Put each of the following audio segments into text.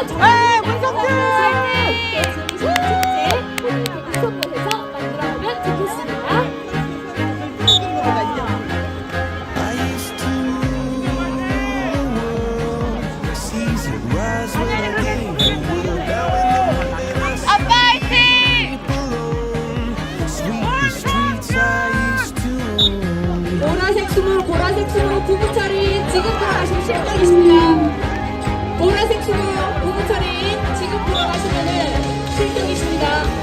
에 문석준! 보라색 춤을 보라색 춤으로 두부 처리 지금 들어가시면 실력이십니다. 보라색 춤이요 실종이십니다.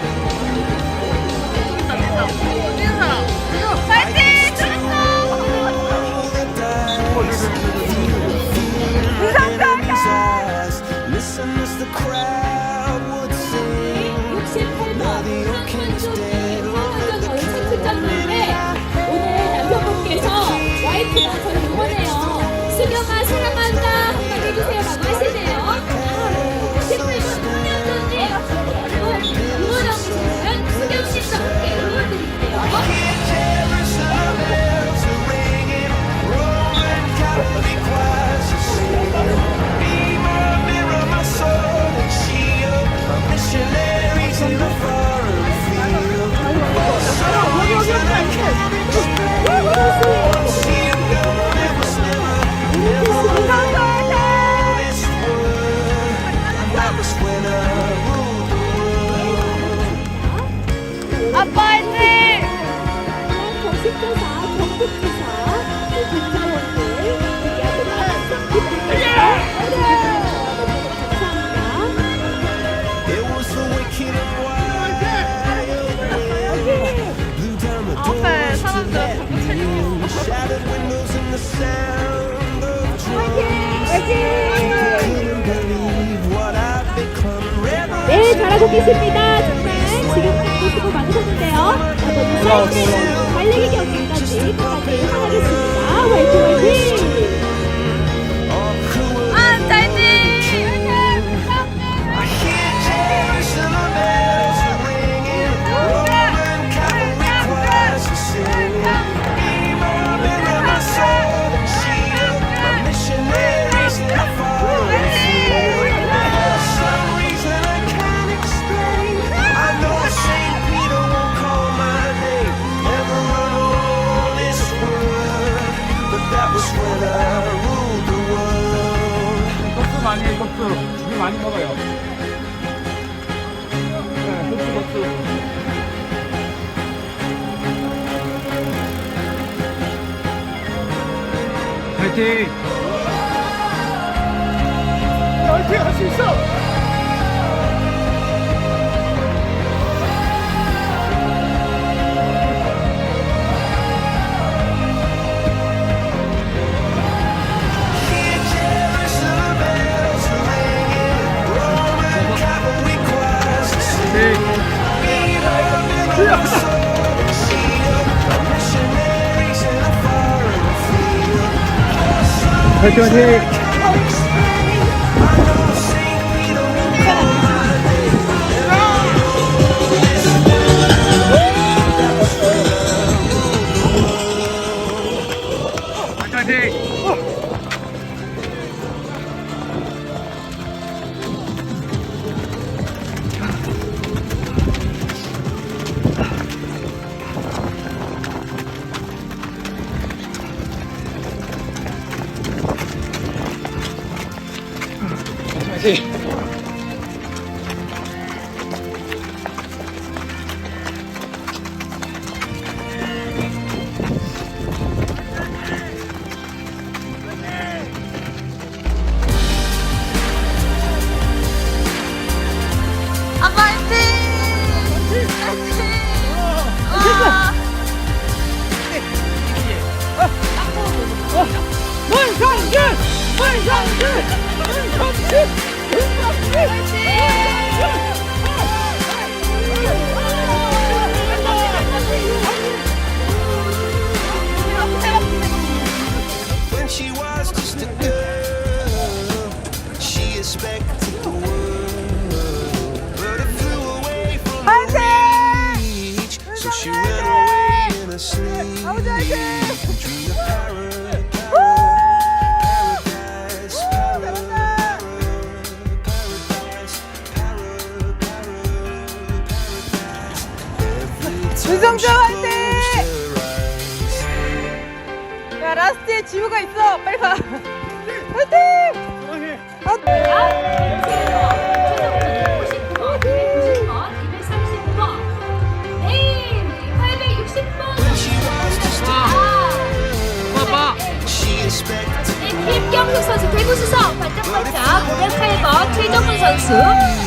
잘하고 계십니다. 정말 지금까지 수고 많으셨는데요. 자, 먼저 사이드 달리기 경기까지 네 끝까지 하겠습니다. 버스 물 많이 먹어요. 네, 고추 화이팅 파이팅 할 수 있어! হয়তো যে Hey. 유성주 화이팅! 야 라스트에 지우가 있어 빨리 가 화이팅! 네, 사랑해 김경숙 선수 대구 수석 반짝반짝 508번 최정훈 선수